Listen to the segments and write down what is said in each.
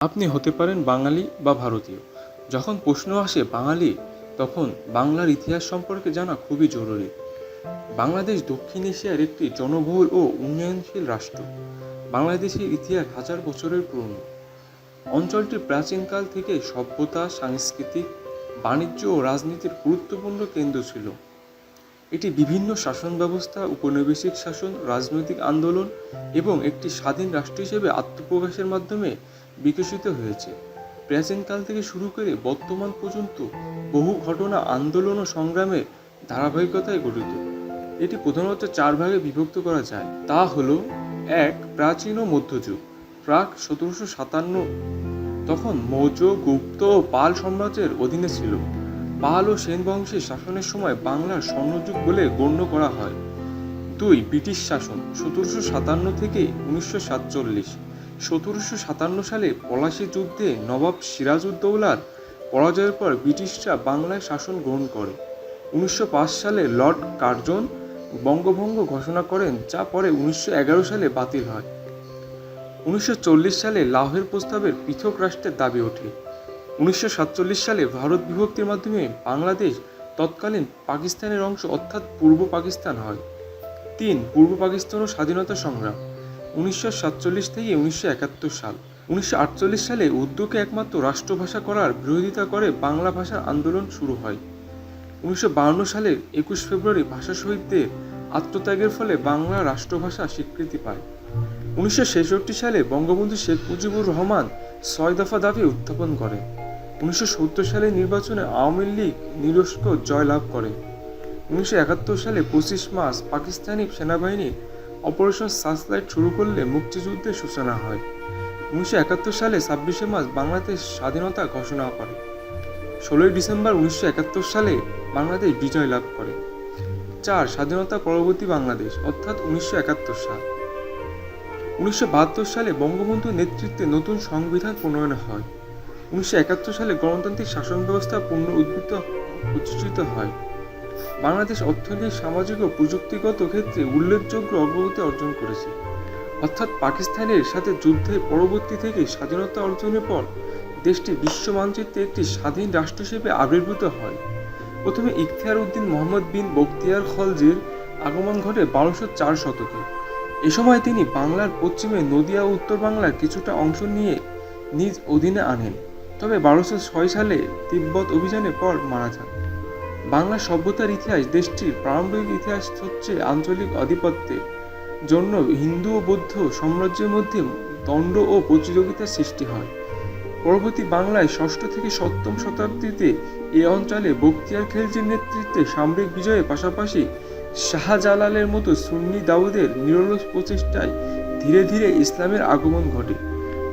আপনি হতে পারেন বাঙালি বা ভারতীয়। যখন প্রশ্ন আসে বাঙালি, তখন বাংলার ইতিহাস সম্পর্কে জানা খুবই জরুরি। বাংলাদেশ দক্ষিণ এশিয়ার একটি জনবহুল ও উন্নয়নশীল রাষ্ট্র। বাংলাদেশের ইতিহাস হাজার বছরের পুরনো। অঞ্চলটি প্রাচীনকাল থেকে সভ্যতা, সাংস্কৃতিক, বাণিজ্য ও রাজনীতির গুরুত্বপূর্ণ কেন্দ্র ছিল। এটি বিভিন্ন শাসন ব্যবস্থা উপনিবেশিক শাসন, রাজনৈতিক আন্দোলন এবং একটি স্বাধীন রাষ্ট্র হিসেবে আত্মপ্রকাশের মাধ্যমে বিকশিত হয়েছে। প্রাচীনকাল থেকে শুরু করে বর্তমান পর্যন্ত বহু ঘটনা আন্দোলন ও সংগ্রামের ধারাবাহিকতায় গঠিত। এটি প্রধানত চার ভাগে বিভক্ত করা যায়। তা হল, এক, প্রাচীন ও মধ্যযুগ। প্রাক সতেরোশো সাতান্ন তখন মৌর্য, গুপ্ত ও পাল সাম্রাজ্যের অধীনে ছিল। পাল ও সেন বংশের শাসনের সময় বাংলার স্বর্ণযুগ বলে গণ্য করা হয়। দুই, ব্রিটিশ শাসন, সতেরোশো সাতান্ন থেকে উনিশশো সাতচল্লিশ। সতেরোশো সাতান্ন সালে পলাশী যুদ্ধে নবাব সিরাজউদ্দৌলার পরাজয়ের পর ব্রিটিশরা বাংলায় শাসন গ্রহণ করে। উনিশশো পাঁচ সালে লর্ড কার্জন বঙ্গভঙ্গ ঘোষণা করেন, যা পরে উনিশশো এগারো সালে বাতিল হয়। উনিশশো চল্লিশ সালে লাহোর প্রস্তাবের পৃথক রাষ্ট্রের দাবি ওঠে। উনিশশো সাতচল্লিশ সালে ভারত বিভক্তির মাধ্যমে বাংলাদেশ তৎকালীন পাকিস্তানের অংশ, অর্থাৎ পূর্ব পাকিস্তান হয়। তিন, পূর্ব পাকিস্তান ও স্বাধীনতা সংগ্রাম। উনিশশো সাতচল্লিশ থেকে উনিশশো একাত্তর সাল। উনিশশো আটচল্লিশ সালে উর্দুকে একমাত্র রাষ্ট্রভাষা করার বিরোধিতা করে বাংলা ভাষার আন্দোলন শুরু হয়। উনিশশো সালের একুশ ফেব্রুয়ারি ভাষা শহীদদের আত্মত্যাগের ফলে বাংলা রাষ্ট্রভাষা স্বীকৃতি পায়। উনিশশো ছেষট্টি সালে বঙ্গবন্ধু শেখ মুজিবুর রহমান ছয় দফা দাবি উত্থাপন করে। উনিশশো সত্তর সালে নির্বাচনে আওয়ামী লীগ নিরস্ক জয়লাভ করে। উনিশশো একাত্তর সালে পঁচিশ মার্চ পাকিস্তানি সেনাবাহিনী অপারেশন সার্চলাইট শুরু করলে মুক্তিযুদ্ধের সূচনা হয়। উনিশশো একাত্তর সালে ছাব্বিশে মার্চ বাংলাদেশ স্বাধীনতা ঘোষণা করে। ষোলোই ডিসেম্বর উনিশশো একাত্তর সালে বাংলাদেশ বিজয় লাভ করে। চার, স্বাধীনতা পরবর্তী বাংলাদেশ, অর্থাৎ উনিশশো একাত্তর সাল। উনিশশো বাহাত্তর সালে বঙ্গবন্ধুর নেতৃত্বে নতুন সংবিধান প্রণয়ন হয়। উনিশশো একাত্তর সালে গণতান্ত্রিক শাসন ব্যবস্থা উদ্বৃত্ত প্রতিষ্ঠিত হয়। বাংলাদেশ অর্থনৈতিক সামাজিক ও প্রযুক্তিগত ক্ষেত্রে উল্লেখযোগ্য অগ্রগতি অর্জন করেছে। অর্থাৎ পাকিস্তানের সাথে যুদ্ধের পরবর্তী থেকে স্বাধীনতা অর্জনের পর দেশটি বিশ্ব মানচিত্রে একটি স্বাধীন রাষ্ট্র হিসেবে আবির্ভূত হয়। প্রথমে ইখতিয়ার উদ্দিন মোহাম্মদ বিন বখতিয়ার খলজির আগমন ঘটে বারোশো চার শতকে। এ সময় তিনি বাংলার পশ্চিমে নদিয়া উত্তর বাংলার কিছুটা অংশ নিয়ে নিজ অধীনে আনেন। তবে বারোশো ছয় সালে তিব্বত অভিযানের পর মারা যান। বাংলা সভ্যতার ইতিহাস দেশটির প্রারম্ভিক ইতিহাস হচ্ছে আঞ্চলিক আধিপত্যের জন্য হিন্দু ও বৌদ্ধ সাম্রাজ্যের মধ্যে দণ্ড ও প্রতিযোগিতার সৃষ্টি হয়। পরবর্তী বাংলায় ষষ্ঠ থেকে সপ্তম শতাব্দীতে এ অঞ্চলে বক্তিয়ার খেলজির নেতৃত্বে সামরিক বিজয়ের পাশাপাশি শাহজালালের মতো সুন্নি দাউদের নিরলস প্রচেষ্টায় ধীরে ধীরে ইসলামের আগমন ঘটে।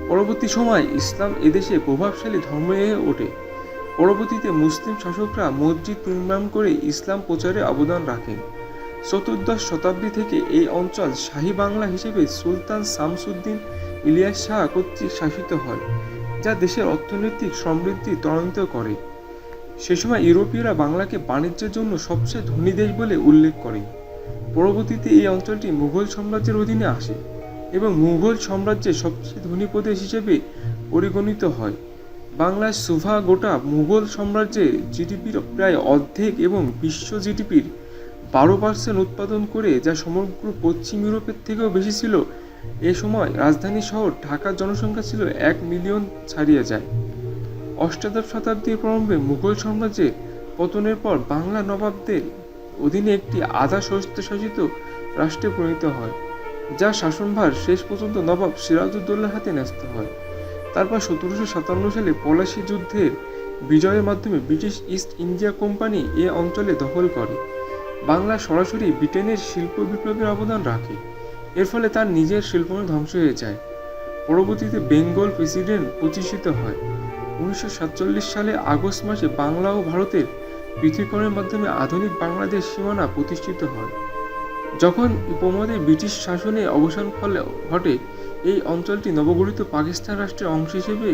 পরবর্তী সময় ইসলাম এদেশে প্রভাবশালী ধর্ম হয়ে ওঠে। পরবর্তীতে মুসলিম শাসকরা মসজিদ নির্মাণ করে ইসলাম প্রচারে অবদান রাখেন। চতুর্দশ শতাব্দী থেকে এই অঞ্চল শাহী বাংলা হিসেবে সুলতান শামসুদ্দিন ইলিয়াস শাহ কর্তৃক শাসিত হয়, যা দেশের অর্থনৈতিক সমৃদ্ধি ত্বরান্বিত করে। সে সময় ইউরোপীয়রা বাংলাকে বাণিজ্যের জন্য সবচেয়ে ধনী দেশ বলে উল্লেখ করে। পরবর্তীতে এই অঞ্চলটি মুঘল সাম্রাজ্যের অধীনে আসে এবং মুঘল সাম্রাজ্যের সবচেয়ে ধনী প্রদেশ হিসেবে পরিগণিত হয়। বাংলার সুভা গোটা মুঘল সাম্রাজ্যে জিডিপির প্রায় অর্ধেক এবং বিশ্ব জিডিপির বারো পার্সেন্ট উৎপাদন করে যা সমগ্র পশ্চিম ইউরোপের থেকেও বেশি ছিল, এ সময় রাজধানী শহর ঢাকার জনসংখ্যা ছিল এক মিলিয়ন ছাড়িয়ে যায়। অষ্টাদশ শতাব্দীর প্রারম্ভে মুঘল সাম্রাজ্যের পতনের পর বাংলা নবাবদের অধীনে একটি আধা স্বায়ত্তশাসিত রাষ্ট্রে পরিণত হয়, যা শাসনভার শেষ পর্যন্ত নবাব সিরাজউদ্দৌলার হাতে ন্যস্ত হয়। তারপর সতেরোশো সাতান্ন সালে পলাশি যুদ্ধের বিজয়ের মাধ্যমে ব্রিটিশ ইস্ট ইন্ডিয়া কোম্পানি এ অঞ্চলে দখল করে। বাংলা সরাসরি ব্রিটেনের শিল্প বিপ্লবের অবদান রাখে। এর ফলে তার নিজের শিল্প ধ্বংস হয়ে যায়। পরবর্তীতে বেঙ্গল প্রেসিডেন্ট প্রতিষ্ঠিত হয়। উনিশশো সাতচল্লিশ সালে আগস্ট মাসে বাংলা ও ভারতের পৃথকীকরণের মাধ্যমে আধুনিক বাংলাদেশ সীমানা প্রতিষ্ঠিত হয়। যখন উপমহাদেশ ব্রিটিশ শাসনে অবসান ফলে ঘটে, এই অঞ্চলটি নবগঠিত পাকিস্তান রাষ্ট্রের অংশ হিসেবে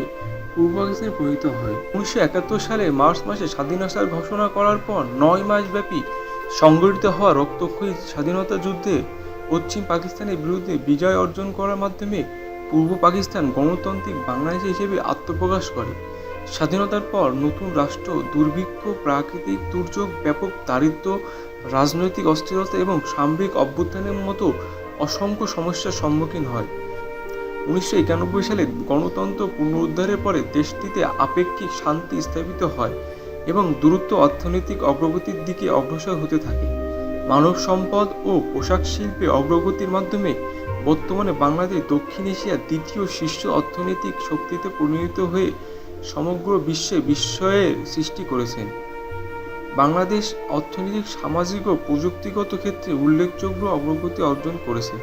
পূর্ব পাকিস্তানে পরিণত হয়। উনিশশো একাত্তর সালে মার্চ মাসে স্বাধীনতার ঘোষণা করার পর নয় মাস ব্যাপী সংগঠিত হওয়া রক্তক্ষয়ী স্বাধীনতা যুদ্ধে পশ্চিম পাকিস্তানের বিরুদ্ধে বিজয় অর্জন করার মাধ্যমে পূর্ব পাকিস্তান গণতান্ত্রিক বাংলাদেশ হিসেবে আত্মপ্রকাশ করে। স্বাধীনতার পর নতুন রাষ্ট্র, দুর্ভিক্ষ, প্রাকৃতিক দুর্যোগ, ব্যাপক দারিদ্র্য রাজনৈতিক অস্থিরতা এবং সামরিক অভ্যুত্থানের মতো অসংখ্য সমস্যার সম্মুখীন হয়। উনিশশো একানব্বই সালে গণতন্ত্র পুনরুদ্ধারের পরে দেশটিতে আপেক্ষিক শান্তি স্থাপিত হয় এবং দ্রুত অর্থনৈতিক অগ্রগতির দিকে অগ্রসর হতে থাকে। মানব সম্পদ ও পোশাক শিল্পে অগ্রগতির মাধ্যমে বর্তমানে বাংলাদেশ দক্ষিণ এশিয়ার দ্বিতীয় শীর্ষ অর্থনৈতিক শক্তিতে পরিণত হয়ে সমগ্র বিশ্বে বিস্ময়ের সৃষ্টি করেছেন। বাংলাদেশ অর্থনৈতিক, সামাজিক ও প্রযুক্তিগত ক্ষেত্রে উল্লেখযোগ্য অগ্রগতি অর্জন করেছে।